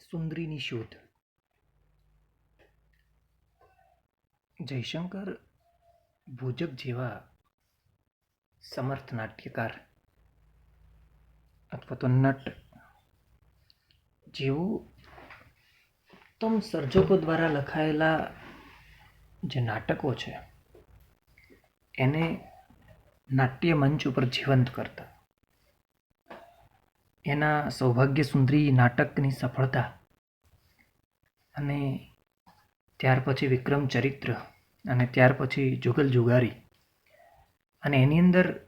સુંદરીની શોધ. જયશંકર ભોજક જેવા સમર્થ નાટ્યકાર અથવા તો નટ જેઓ ઉત્તમ સર્જકો દ્વારા લખાયેલા જે નાટકો છે, એને નાટ્ય મંચ ઉપર જીવંત કરતા. એના સૌભાગ્ય સુંદરી નાટકની સફળતા અને ત્યાર પછી વિક્રમ ચરિત્ર અને ત્યાર પછી જુગલ જુગારી અને એની અંદર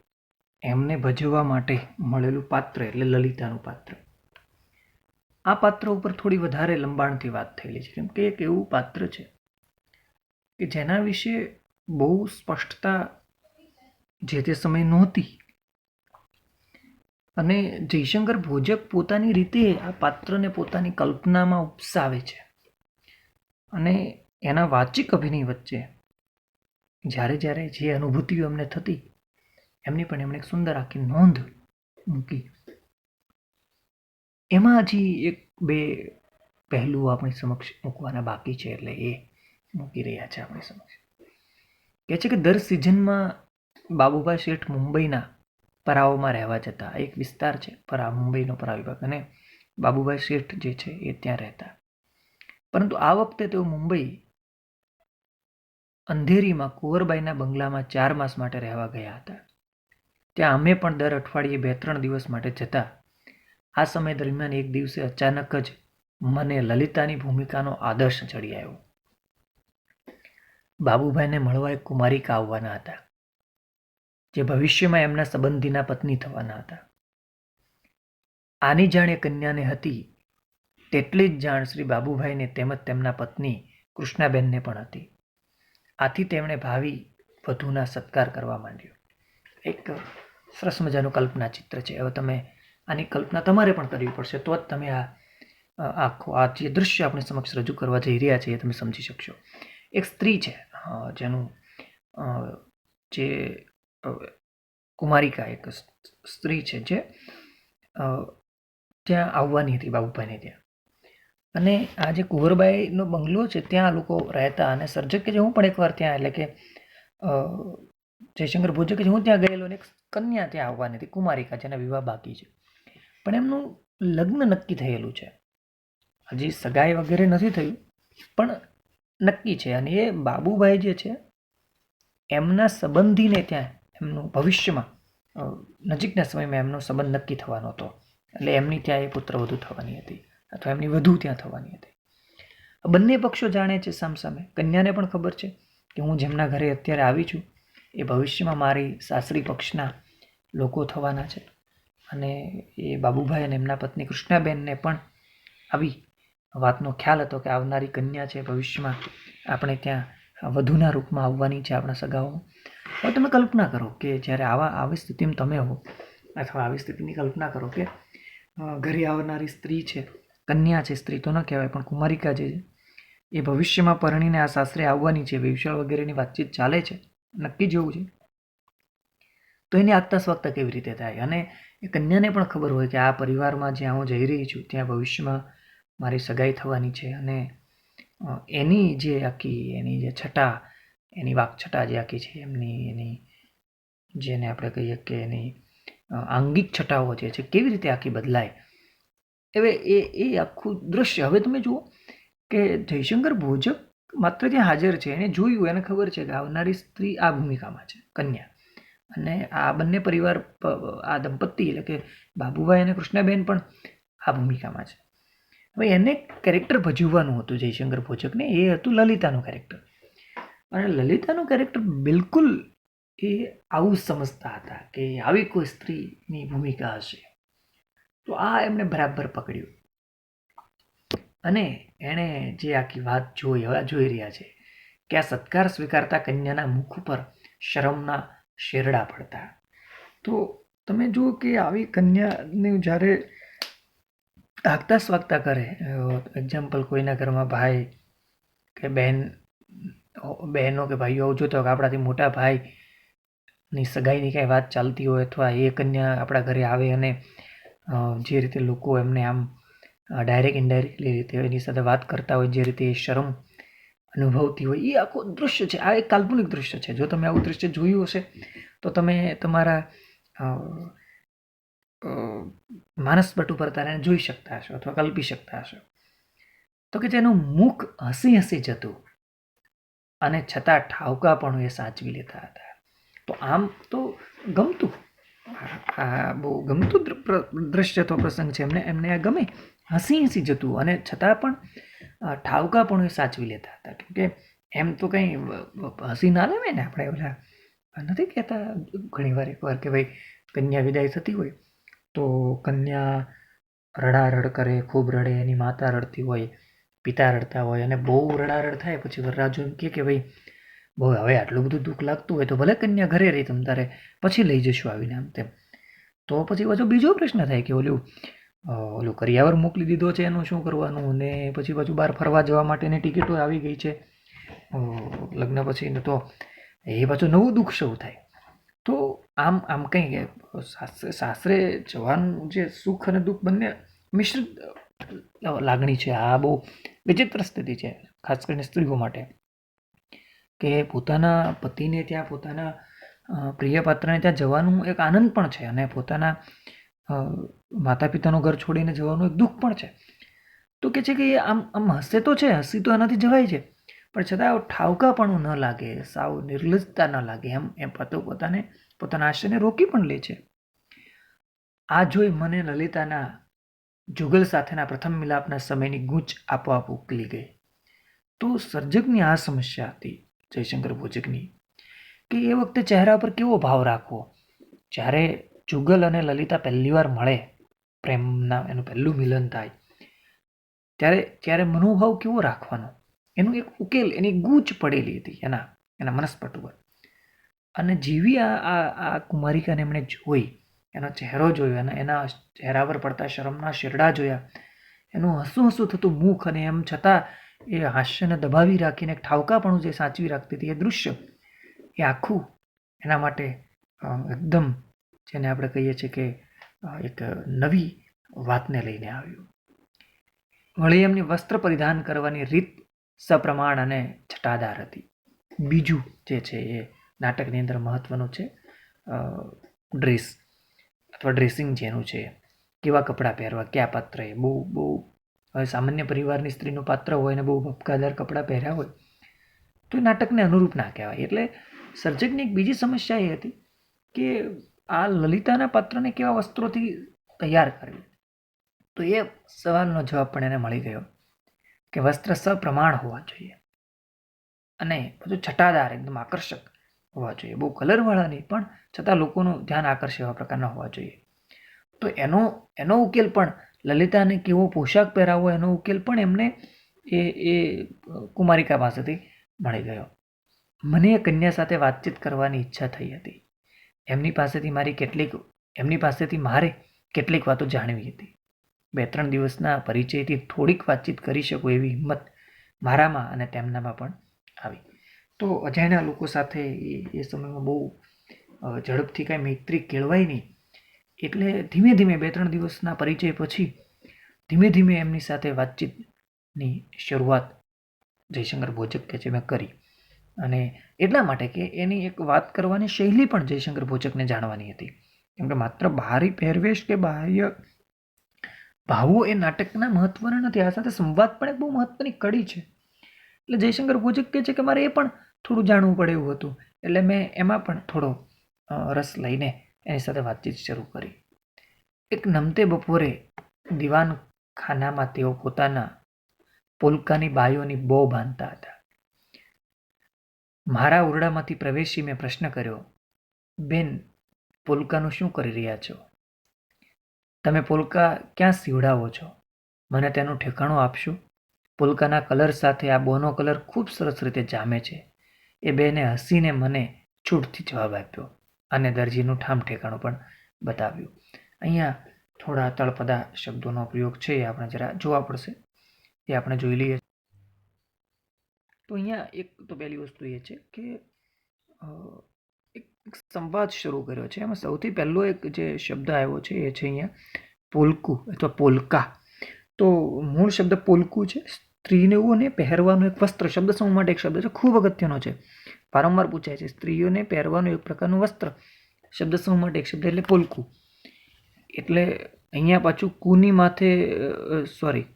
એમને ભજવવા માટે મળેલું પાત્ર એટલે લલિતાનું પાત્ર. આ પાત્ર ઉપર થોડી વધારે લંબાણથી વાત થયેલી છે. કેમ કે એક એવું પાત્ર છે કે જેના વિશે બહુ સ્પષ્ટતા જે તે સમયે નહોતી અને જયશંકર ભોજક પોતાની રીતે આ પાત્રને પોતાની કલ્પનામાં ઉપસાવે છે. અને એના વાચિક અભિનય વચ્ચે જ્યારે જ્યારે જે અનુભૂતિઓ એમને થતી, એમની પણ એમણે એક સુંદર આખી નોંધ મૂકી. એમાં હજી એક બે પહેલું આપણી સમક્ષ મૂકવાના બાકી છે એટલે એ મૂકી રહ્યા છે આપણી સમક્ષ. કહે છે કે દર સિઝનમાં બાબુભાઈ શેઠ મુંબઈના પરાઓમાં રહેવા જતા. એક વિસ્તાર છે, પરા, મુંબઈનો પરા વિભાગ. અને બાબુભાઈ શેઠ જે છે એ ત્યાં રહેતા. પરંતુ આ વખતે તેઓ મુંબઈ અંધેરીમાં કુંવરબાઈના બંગલામાં ચાર માસ માટે રહેવા ગયા હતા. ત્યાં અમે પણ દર અઠવાડિયે બે ત્રણ દિવસ માટે જતા. આ સમય દરમિયાન એક દિવસે અચાનક જ મને લલિતાની ભૂમિકાનો આદર્શ ચડી આવ્યો. બાબુભાઈને મળવા એક કુમારિકા આવવાના હતા. જે ભવિષ્યમાં એમના સંબંધીના પત્ની થવાના હતા. આની જાણ કન્યાને હતી, તેટલી જ જાણ શ્રી બાબુભાઈને તેમજ તેમના પત્ની કૃષ્ણાબેનને પણ હતી. આથી તેમણે ભાવિ વધુના સત્કાર કરવા માંડ્યો. એક સરસ મજાનું કલ્પના ચિત્ર છે. હવે તમે આની કલ્પના તમારે પણ કરવી પડશે, તો જ તમે આ, આખો, આ જે દૃશ્ય આપણે સમક્ષ રજૂ કરવા જઈ રહ્યા છીએ તમે સમજી શકશો. એક સ્ત્રી છે જેનું જે કુમારિકા એક સ્ત્રી છે જે ત્યાં આવવાની હતી બાબુભાઈને ત્યાં. અને આ જે કુંવરબાઈનો બંગલો છે, ત્યાં લોકો રહેતા અને સર્જકે જે હું પણ એકવાર ત્યાં, એટલે કે જયશંકર ભોજકે જે હું ત્યાં ગયેલો અને એક કન્યા ત્યાં આવવાની હતી, કુમારિકા, જેના વિવાહ બાકી છે. પણ એમનું લગ્ન નક્કી થયેલું છે. હજી સગાઈ વગેરે નથી થયું, પણ નક્કી છે. અને એ બાબુભાઈ જે છે, એમના સંબંધીને ત્યાં એમનું ભવિષ્યમાં નજીકના સમયમાં એમનો સંબંધ નક્કી થવાનો હતો. એટલે એમની ત્યાં એ પુત્ર વધુ થવાની હતી, અથવા એમની વધુ ત્યાં થવાની હતી. બંને પક્ષો જાણે છે સામસામે. કન્યાને પણ ખબર છે કે હું જેમના ઘરે અત્યારે આવી છું, એ ભવિષ્યમાં મારી સાસરી પક્ષના લોકો થવાના છે. અને એ બાબુભાઈ અને એમના પત્ની કૃષ્ણાબેનને પણ આવી વાતનો ખ્યાલ હતો કે આવનારી કન્યા છે ભવિષ્યમાં આપણે ત્યાં વધુના રૂપમાં આવવાની છે આપણા સગાઓમાં. હવે તમે કલ્પના કરો કે જ્યારે આવા, આવી સ્થિતિમાં તમે હો, અથવા આવી સ્થિતિની કલ્પના કરો કે ઘરે આવનારી સ્ત્રી છે, કન્યા છે, સ્ત્રી તો ન કહેવાય, પણ કુમારિકા જે છે, એ ભવિષ્યમાં પરણીને આ સાસરે આવવાની છે, વિશાળ વગેરેની વાતચીત ચાલે છે, નક્કી જેવું છે? તો એની આગતા સ્વાગતા કેવી રીતે થાય? અને એ કન્યાને પણ ખબર હોય કે આ પરિવારમાં જ્યાં હું જઈ રહી છું, ત્યાં ભવિષ્યમાં મારી સગાઈ થવાની છે. અને એની જે આખી, એની જે છટા એની વાકછટા જે આખી છે. એમની, એની, જેને આપણે કહીએ કે એની આંગિક છટાઓ જે છે, કેવી રીતે આખી બદલાય? હવે એ એ આખું દૃશ્ય હવે તમે જુઓ કે જયશંકર ભોજક માત્ર ત્યાં હાજર છે. એને જોયું, એને ખબર છે કે આવનારી સ્ત્રી આ ભૂમિકામાં છે, કન્યા. અને આ બંને પરિવાર આ દંપતી એટલે કે બાબુભાઈ અને કૃષ્ણાબેન પણ આ ભૂમિકામાં છે. હવે એને કેરેક્ટર ભજવવાનું હતું જયશંકર ભોજકને, એ હતું લલિતાનું કેરેક્ટર અને લલિતાનું કેરેક્ટર બિલકુલ એ આવું સમજતા હતા કે આવી કોઈ સ્ત્રીની ભૂમિકા હશે. તો આ એમણે બરાબર પકડ્યું. અને એણે જે આખી વાત જોઈ, હવે જોઈ રહ્યા છે કે આ સત્કાર સ્વીકારતા કન્યાના મુખ ઉપર શરમના શેરડા પડતા. તો તમે જુઓ કે આવી કન્યાને જ્યારે આગતા સ્વાગતા કરે એક્ઝામ્પલ કોઈના ઘરમાં ભાઈ કે બહેન બહેનો કે ભાઈઓ આવું જોતા કે આપણાથી મોટા ભાઈની સગાઈની કાંઈ વાત ચાલતી હોય અથવા એ કન્યા આપણા ઘરે આવે અને જે રીતે લોકો એમને આમ ડાયરેક્ટ ઇનડાયરેક્ટલી રીતે એની સાથે વાત કરતા હોય, જે રીતે એ શરમ અનુભવતી હોય એ આખું દૃશ્ય છે. આ એક કાલ્પનિક દૃશ્ય છે. જો તમે આવું દૃશ્ય જોયું હશે, તો તમે તમારા માનસપટ ઉપર તારે જોઈ શકતા હશો અથવા કલ્પી શકતા હશો. તો કે જેનું મુખ હસી હસી જતું અને છતાં ઠાવકા પણ એ સાચવી લેતા હતા. તો આમ તો ગમતું. આ- બહુ ગમતું દ્ર- દ્રશ્ય તો પ્રસંગ છે. એમને એમને આ ગમે. હસી હસી જતું. અને છતાં પણ ઠાવકા પણ એ સાચવી લેતા હતા. કેમકે એમ તો કંઈ હસી ના લેવાય ને આપણે ઓલા, નથી કહેતા ઘણી વાર એકવાર કે ભાઈ, કન્યા વિદાય થતી હોય, તો કન્યા રડારડ કરે, ખૂબ રડે, એની માતા રડતી હોય પિતા રડતા હોય અને બહુ રડારડ થાય, પછી વરરાજો એમ કહે કે, ભાઈ, બહુ હવે આટલું બધું દુઃખ લાગતું હોય તો ભલે કન્યા ઘરે રહી, તમ તારે પછી લઈ જશું આવીને આમ તેમ. તો પછી પાછો બીજો પ્રશ્ન થાય કે, ઓલું ઓલું કરિયાવર મોકલી દીધો છે, એનું શું કરવાનું? ને પછી પાછું બહાર ફરવા જવા માટેની ટિકિટો આવી ગઈ છે. લગ્ન પછી તો એ પાછું નવું દુઃખ શરૂ થાય. તો આમ આમ કંઈ સાસરે સાસરે જવાનું જે સુખ અને દુઃખ બંને મિશ્રિત લાગણી છે. આ બહુ વિચિત્ર સ્થિતિ છે, ખાસ કરીને સ્ત્રીઓ માટે. કે પોતાના પતિને ત્યાં પોતાના પ્રિય પાત્રને ત્યાં જવાનું એક આનંદ પણ છે અને પોતાના માતા પિતાનું ઘર છોડીને જવાનું એક દુઃખ પણ છે. તો કે છે કે આમ આમ હસે તો છે, હસી તો એનાથી જવાય છે. પણ છતાં ઠાવકાપણું ન લાગે, સાવ નિર્લજતા ન લાગે એમ એમ પતો પોતાને, પોતાના આશયને રોકી પણ લે છે. આ જોઈ મને લલિતાના જુગલ સાથેના પ્રથમ મિલાપના સમયની ગૂંચ આપોઆપ ઉકલી ગઈ. તો સર્જકની આ સમસ્યા હતી જયશંકર ભોજકની, કે એ વખતે ચહેરા પર કેવો ભાવ રાખવો? જ્યારે જુગલ અને લલિતા પહેલીવાર મળે, પ્રેમના એનું પહેલું મિલન થાય, ત્યારે ત્યારે મનોભાવ કેવો રાખવાનો? એનું એક ઉકેલ, એની ગૂંચ પડેલી હતી એના એના મનસ્પટ ઉપર. અને જેવી આ આ કુમારિકાને એમણે જોઈ એનો ચહેરો જોયો અને એના ચહેરા પર પડતા શરમના શેરડા જોયા. એનું હસું હસું થતું મુખ અને એમ છતાં એ હાસ્યને દબાવી રાખીને એક ઠાવકાપણું જે સાચવી રાખતી હતી એ દૃશ્ય. એ આખું એના માટે એકદમ જેને આપણે કહીએ છીએ કે એક નવી વાતને લઈને આવ્યું. વળી એમની વસ્ત્ર પરિધાન કરવાની રીત સપ્રમાણ અને છટાદાર હતી. બીજું જે છે એ નાટકની અંદર મહત્વનું છે ડ્રેસ. અથવા ડ્રેસિંગ જેનું છે, કેવા કપડાં પહેરવા, કયા એ, બહુ બહુ, હવે સામાન્ય પરિવારની સ્ત્રીનું પાત્ર હોય અને બહુ ભપકાદાર કપડાં પહેર્યા હોય, તો એ નાટકને અનુરૂપ ના કહેવાય. એટલે સર્જકની એક બીજી સમસ્યા એ હતી કે આ લલિતાના પાત્રને કેવા વસ્ત્રોથી તૈયાર કરવી. તો એ સવાલનો જવાબ પણ એને મળી ગયો કે વસ્ત્ર સપ્રમાણ હોવા જોઈએ. અને બધું છટાદાર, એકદમ આકર્ષક. હોવા જોઈએ. બહુ કલરવાળા નહીં પણ છતાં લોકોનું ધ્યાન આકર્ષે એવા પ્રકારના હોવા જોઈએ. તો એનો એનો ઉકેલ પણ લલિતાને કેવો પોશાક પહેરાવવો એનો ઉકેલ પણ એમને એ એ કુમારિકા પાસેથી મળી ગયો. મને એ કન્યા સાથે વાતચીત કરવાની ઈચ્છા થઈ હતી. એમની પાસેથી મારી કેટલીક, એમની પાસેથી મારે કેટલીક વાતો જાણવી હતી. બે ત્રણ દિવસના પરિચયથી થોડીક વાતચીત કરી શકું એવી હિંમત મારામાં અને તેમનામાં પણ આવી. તો અજાણ્યા લોકો સાથે એ સમયમાં બહુ ઝડપથી કાંઈ મૈત્રી કેળવાય નહીં. એટલે ધીમે ધીમે બે ત્રણ દિવસના પરિચય પછી ધીમે ધીમે એમની સાથે વાતચીતની શરૂઆત જયશંકર ભોજક કે છે મેં કરી. અને એટલા માટે કે એની એક વાત કરવાની શૈલી પણ જયશંકર ભોજકને જાણવાની હતી. કેમ કે માત્ર બહારી પહેરવેશ કે બાહ્ય ભાવો એ નાટકના મહત્વના નથી, આ સાથે સંવાદ પણ એક બહુ મહત્વની કડી છે. એટલે જયશંકર ભોજક કહે છે કે મારે એ પણ થોડું જાણવું પડે એવું હતું. એટલે મેં એમાં પણ થોડો રસ લઈને એની સાથે વાતચીત શરૂ કરી. એક નમતે બપોરે દિવાન ખાનામાં તેઓ પોતાના પોલકાની બાયોની બો બાંધતા હતા. મારા ઓરડામાંથી પ્રવેશી મેં પ્રશ્ન કર્યો, બેન, પોલકાનું શું કરી રહ્યા છો? તમે પોલકા ક્યાં સીવડાવો છો? મને તેનું ઠેકાણું આપશો? પોલકાના કલર સાથે આ બોનો કલર ખૂબ સરસ રીતે જામે છે. એ બેને હસીને મને છૂટથી જવાબ આપ્યો અને દરજીનું ઠામ ઠેકાણું પણ બતાવ્યું. અહીંયા થોડા તળપદા શબ્દોનો પ્રયોગ છે એ આપણે જરા જોવા પડશે. એ આપણે જોઈ લઈએ. તો અહીંયા એક તો પહેલી વસ્તુ એ છે કે એક સંવાદ શરૂ કર્યો છે. એમાં સૌથી પહેલો એક જે શબ્દ આવ્યો છે એ છે અહીંયા પોલકું અથવા પોલકા તો મૂળ શબ્દ પોલકું છે. સ્ત્રીઓને પહેરવાનું એક વસ્ત્ર, શબ્દ સમૂહ માટે એક શબ્દ છે, ખૂબ અગત્યનો છે. વારંવાર પૂછાય છે, સ્ત્રીઓને પહેરવાનું એક પ્રકારનું વસ્ત્ર, શબ્દ સમૂહ માટે એક શબ્દ એટલે પોલકું. એટલે અહીંયા પાછું કુની માથે સોરી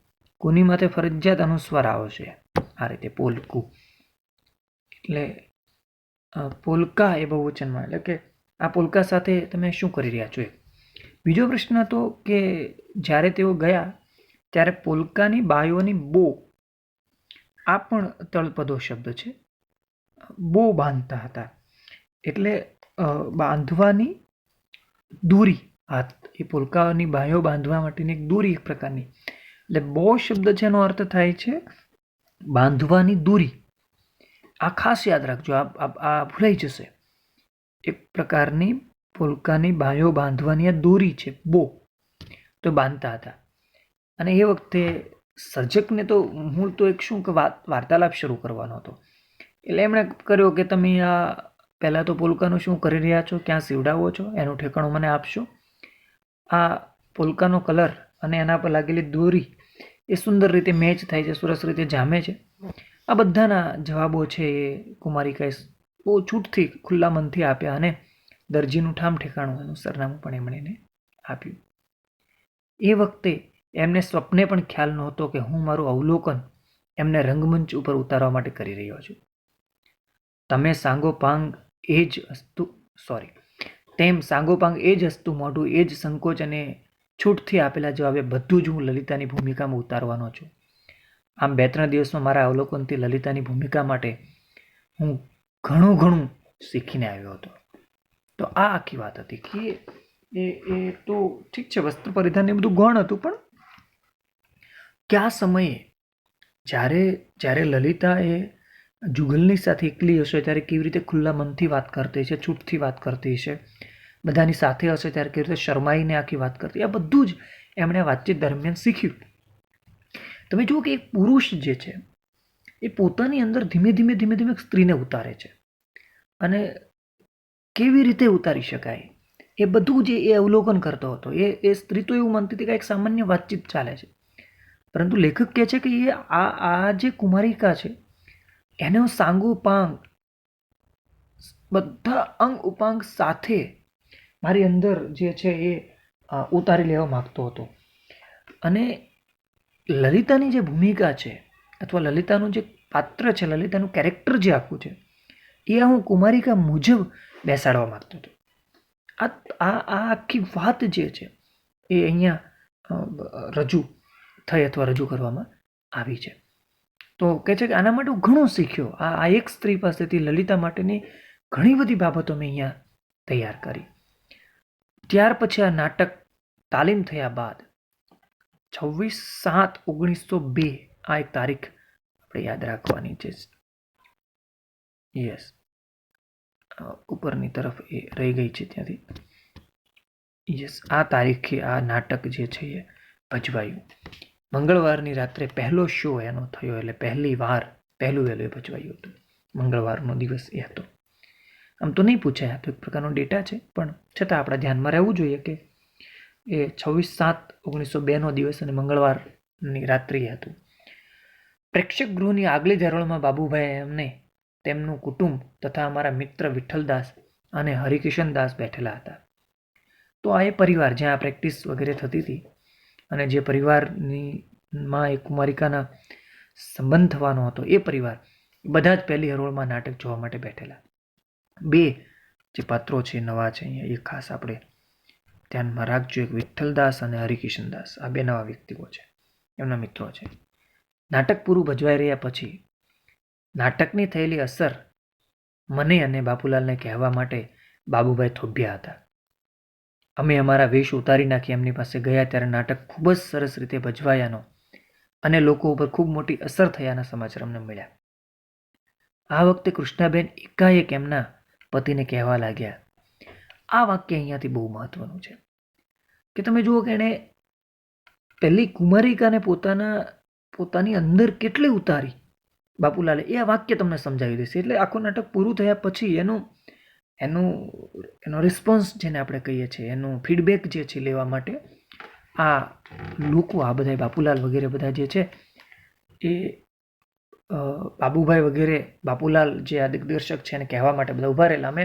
કુની માથે ફરજિયાત અનુસ્વાર આવશે આ રીતે પોલકું. એટલે પોલકા એ બહુવચનમાં, એટલે કે આ પોલકા સાથે તમે શું કરી રહ્યા છો એ બીજો પ્રશ્ન હતો કે જ્યારે તેઓ ગયા, ત્યારે પોલકાની બાયોની બો આ પણ તળપદો શબ્દ છે. બો બાંધતા હતા. એટલે બાંધવાની દૂરી, હાથ, એ પોલકાની બાયો બાંધવા માટેની એક દૂરી એક પ્રકારની. એટલે બો શબ્દ છે એનો અર્થ થાય છે, બાંધવાની દૂરી. આ ખાસ યાદ રાખજો આ ભૂલાઈ જશે. એક પ્રકારની પોલકાની બાયો બાંધવાની આ દોરી છે, બો. તો બાંધતા હતા. અને એ વખતે સર્જકને તો મૂળ તો એક શું કે વાર્તાલાપ શરૂ કરવાનો હતો. એટલે એમણે કર્યો કે તમે આ પહેલાં તો પોલકાનું શું કરી રહ્યા છો? ક્યાં સીવડાવો છો? એનું ઠેકાણું મને આપશો? આ પોલકાનો કલર અને એના પર લાગેલી દોરી એ સુંદર રીતે મેચ થાય છે, સરસ રીતે જામે છે. આ બધાના જવાબો છે એ કુમારિકાએ બહુ છૂટથી ખુલ્લા મનથી આપ્યા અને દરજીનું ઠામ ઠેકાણું એનું સરનામું પણ એમણે એને આપ્યું. એ વખતે એમને સ્વપ્ને પણ ખ્યાલ નહોતો કે હું મારું અવલોકન એમને રંગમંચ ઉપર ઉતારવા માટે કરી રહ્યો છું. તમે સાંગોપાંગ એ જ હસ્તુ સોરી તેમ સાંગોપાંગ એ જ હસતું મોઢું, એ જ સંકોચ અને છૂટથી આપેલા જવાબે બધું જ હું લલિતાની ભૂમિકામાં ઉતારવાનો છું. આમ બે ત્રણ દિવસમાં મારા અવલોકનથી લલિતાની ભૂમિકા માટે હું ઘણું ઘણું શીખીને આવ્યો હતો. તો આ આખી વાત હતી કે એ એ તો ઠીક છે, વસ્ત્ર પરિધાન એ બધું ગૌણ હતું, પણ કયા સમયે જ્યારે જ્યારે લલિતા એ જુગલની સાથે એકલી હશે ત્યારે કેવી રીતે ખુલ્લા મનથી વાત કરતી છે છૂટથી વાત કરતી છે બધાની સાથે હશે ત્યારે કેવી રીતે શરમાઈને આખી વાત કરતી આ બધું જ એમણે વાતચીત દરમિયાન શીખ્યું. તમે જુઓ કે એક પુરુષ જે છે, એ પોતાની અંદર ધીમે ધીમે ધીમે ધીમે સ્ત્રીને ઉતારે છે. અને કેવી રીતે ઉતારી શકાય? એ બધું જે એ અવલોકન કરતો હતો. એ એ સ્ત્રી તો એવું માનતી હતી કે એક સામાન્ય વાતચીત ચાલે છે. પરંતુ લેખક કહે છે કે એ આ આ જે કુમારિકા છે, એનો સાંગુ પાંગ બધા અંગ ઉપાંગ સાથે મારી અંદર જે છે એ ઉતારી લેવા માગતો હતો. અને લલિતાની જે ભૂમિકા છે અથવા લલિતાનું જે પાત્ર છે, લલિતાનું કેરેક્ટર જે આખું છે, એ હું કુમારિકા મુજબ બેસાડવા માગતો હતો. આ આ આખી વાત જે છે એ અહીંયા રજૂ થઈ અથવા રજૂ કરવામાં આવી છે. તો કહે છે કે આના માટે હું ઘણું શીખ્યો. આ આ એક સ્ત્રી પાસેથી લલિતા માટેની ઘણી બધી બાબતો મેં અહીંયા તૈયાર કરી. ત્યાર પછી આ નાટક તાલીમ થયા બાદ છવ્વીસ સાત ઓગણીસો બે આ એક તારીખ આપણે યાદ રાખવાની છે. યસ ઉપરની તરફ એ રહી ગઈ છે ત્યાંથી. યસ આ તારીખે આ નાટક જે છે એ ભજવાયું. મંગળવારની રાત્રે પહેલો શો એનો થયો એટલે પહેલી વાર, પહેલું વહેલું એ ભજવાયું હતું. મંગળવારનો દિવસ એ હતો. આમ તો નહીં પૂછાય તો એક પ્રકારનો ડેટા છે, પણ છતાં આપણા ધ્યાનમાં રહેવું જોઈએ કે એ છવ્વીસ સાત ઓગણીસો બેનો દિવસ અને મંગળવારની રાત્રિ હતું. પ્રેક્ષક ગૃહની આગલી ધરોળમાં બાબુભાઈ એમને તેમનું કુટુંબ તથા અમારા મિત્ર વિઠ્ઠલદાસ અને હરિકિશનદાસ બેઠેલા હતા. તો આ એ પરિવાર જ્યાં પ્રેક્ટિસ વગેરે થતી હતી અને જે પરિવારની માં એ કુમારિકાના સંબંધ થવાનો હતો, એ પરિવાર બધા જ પહેલી હરોળમાં નાટક જોવા માટે બેઠેલા. બે જે પાત્રો છે નવા છે, અહીંયા એ ખાસ આપણે ધ્યાનમાં રાખજો, એક વિઠ્ઠલદાસ અને હરિકિશનદાસ. આ બે નવા વ્યક્તિઓ છે, એમના મિત્રો છે. નાટક પૂરું ભજવાઈ રહ્યા પછી નાટકની થયેલી અસર મને અને બાપુલાલને કહેવા માટે બાબુભાઈ થોભ્યા હતા. અમે અમારા વેશ ઉતારી નાખી એમની પાસે ગયા ત્યારે નાટક ખૂબ જ સરસ રીતે ભજવાયાનો અને લોકો ઉપર ખૂબ મોટી અસર થયાના સમાચાર અમને મળ્યા. આ વખતે કૃષ્ણાબેન એકાએક એમના પતિને કહેવા લાગ્યા, આ વાક્ય અહીંયાથી બહુ મહત્વનું છે. કે તમે જુઓ કે એણે પહેલી કુમારિકાને પોતાના, પોતાની અંદર કેટલી ઉતારી? બાપુલાલે, એ વાક્ય તમને સમજાવી દેશે એટલે આખું નાટક પૂરું થયા પછી એનું એનું, એનો રિસ્પોન્સ જેને આપણે કહીએ છીએ, એનું ફીડબેક જે છે લેવા માટે, આ લોકો, આ બધા બાપુલાલ વગેરે બધા જે છે, એ બાબુભાઈ વગેરે, બાપુલાલ જે આ દિગ્દર્શક છે એને કહેવા માટે બધા ઊભા રહેલા. અમે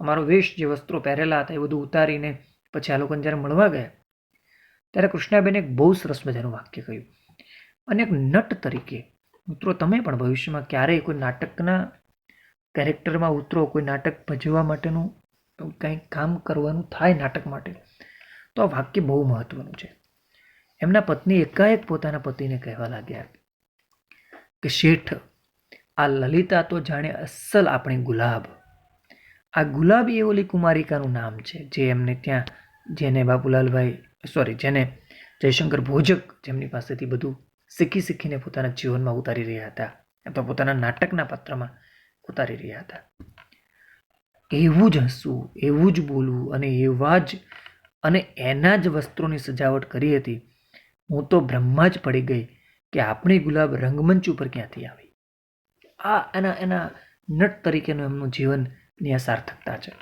અમારો વેશ જે વસ્ત્રો પહેરેલા હતા એ બધું ઉતારીને પછી આ લોકોને જ્યારે મળવા ગયા, ત્યારે કૃષ્ણાબેને એક બહુ સરસ મજાનું વાક્ય કહ્યું. અને એક નટ તરીકે, મિત્રો, તમે પણ ભવિષ્યમાં ક્યારેય કોઈ નાટકના કેરેક્ટરમાં ઉતરો, કોઈ નાટક ભજવા માટેનું કંઈક કામ કરવાનું થાય નાટક માટે, તો આ વાક્ય બહુ મહત્વનું છે. એમના પત્ની એકાએક પોતાના પતિને કહેવા લાગ્યા કે, શેઠ, આ લલિતા તો જાણે અસલ આપણી ગુલાબ. આ ગુલાબ એ ઓલી કુમારિકાનું નામ છે, જે એમને ત્યાં, જેને બાપુલાલભાઈ સોરી જેને જયશંકર ભોજક જેમની પાસેથી બધું શીખી શીખીને પોતાના જીવનમાં ઉતારી રહ્યા હતા. અથવા પોતાના નાટકના પાત્રમાં ઉતારી રહ્યા હતા. એવું જ હસવું, એવું જ બોલવું અને એવા જ, અને એના જ વસ્ત્રોની સજાવટ કરી હતી. હું તો બ્રહ્મા જ પડી ગઈ કે આપણી ગુલાબ રંગમંચ ઉપર ક્યાંથી આવી? આ એના એના નટ તરીકેનું એમનું જીવનની આ સાર્થકતા છે.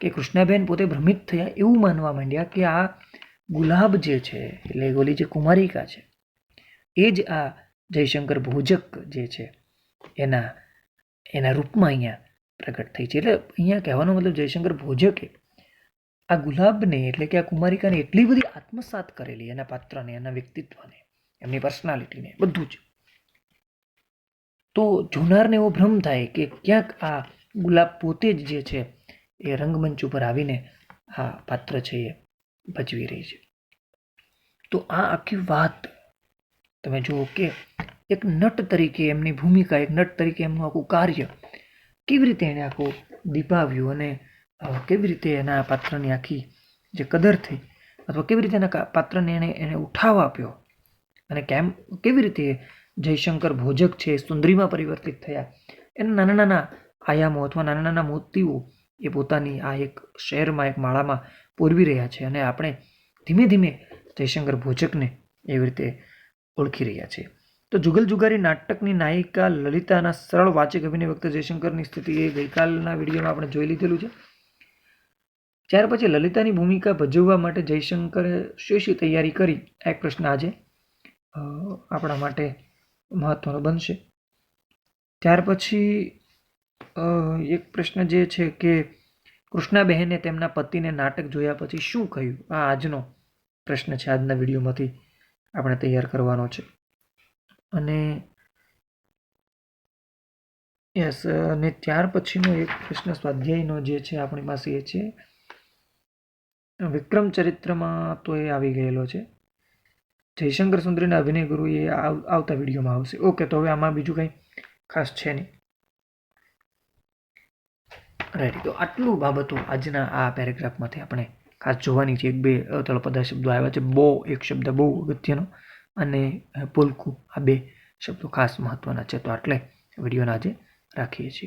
કે કૃષ્ણાબેન પોતે ભ્રમિત થયા એવું માનવા માંડ્યા કે આ ગુલાબ જે છે, એટલે ઓલી જે કુમારિકા છે, એ જ આ જયશંકર ભોજક જે છે, એના એના રૂપમાં અહીંયા પ્રગટ થઈ છે. એટલે અહીંયા કહેવાનો મતલબ જયશંકર ભોજકે આ ગુલાબને, એટલે કે આ કુમારિકાને એટલી બધી આત્મસાત કરેલી એના પાત્રને, એના વ્યક્તિત્વને, એમની પર્સનાલિટીને બધું જ. તો જોનારને એવો ભ્રમ થાય કે ક્યાંક આ ગુલાબ પોતે જ જે છે એ રંગમંચ ઉપર આવીને આ પાત્ર છે એ ભજવી રહી છે. તો આ આખી વાત તમે જુઓ કે એક નટ તરીકે એમની ભૂમિકા, એક નટ તરીકે એમનું આખું કાર્ય કેવી રીતે એણે આખું દીપાવ્યું અને કેવી રીતે એના પાત્રની આખી જે કદર થઈ અથવા કેવી રીતે એના પાત્રને એણે, એને ઉઠાવ આપ્યો અને કેમ, કેવી રીતે જયશંકર ભોજક છે સુંદરીમાં પરિવર્તિત થયા? એના નાના નાના આયામો અથવા નાના નાના મોતીઓ એ પોતાની આ એક શહેરમાં, એક માળામાં પૂરવી રહ્યા છે અને આપણે ધીમે ધીમે જયશંકર ભોજકને એવી રીતે ઓળખી રહ્યા છીએ. તો જુગલ જુગારી નાટકની નાયિકા લલિતાના સરળ વાચક અભિનય વખતે જયશંકરની સ્થિતિ એ ગઈકાલના વિડીયોમાં આપણે જોઈ લીધેલું છે. ત્યાર પછી લલિતાની ભૂમિકા ભજવવા માટે જયશંકરે શું શું તૈયારી કરી. એક પ્રશ્ન આજે આપણા માટે મહત્વનો બનશે. ત્યાર પછી એક પ્રશ્ન જે છે કે કૃષ્ણાબહેને તેમના પતિને નાટક જોયા પછી શું કહ્યું? આ આજનો પ્રશ્ન છે. આજના વિડીયોમાંથી આપણે તૈયાર કરવાનો છે. અને યસ અને ત્યાર પછીનો એક પ્રશ્ન સ્વાધ્યાયનો જે છે, આપણી પાસે એ છે. વિક્રમ ચરિત્રમાં તો એ આવી ગયેલો છે. જયશંકર સુંદરીના અભિનય ગુરુ એ આવ- આવતા વિડીયોમાં આવશે. ઓકે તો હવે આમાં બીજું કંઈ ખાસ છે નહીં. રાઈટ તો આટલું બાબતો આજના આ પેરેગ્રાફમાંથી આપણે ખાસ જોવાની છે. એક બે તળપદા શબ્દો આવ્યા છે. બહુ એક શબ્દ બહુ અગત્યનો. અને પોલકું આ બે શબ્દો ખાસ મહત્વના છે. તો આટલે વિડીયોના આજે રાખીએ છીએ.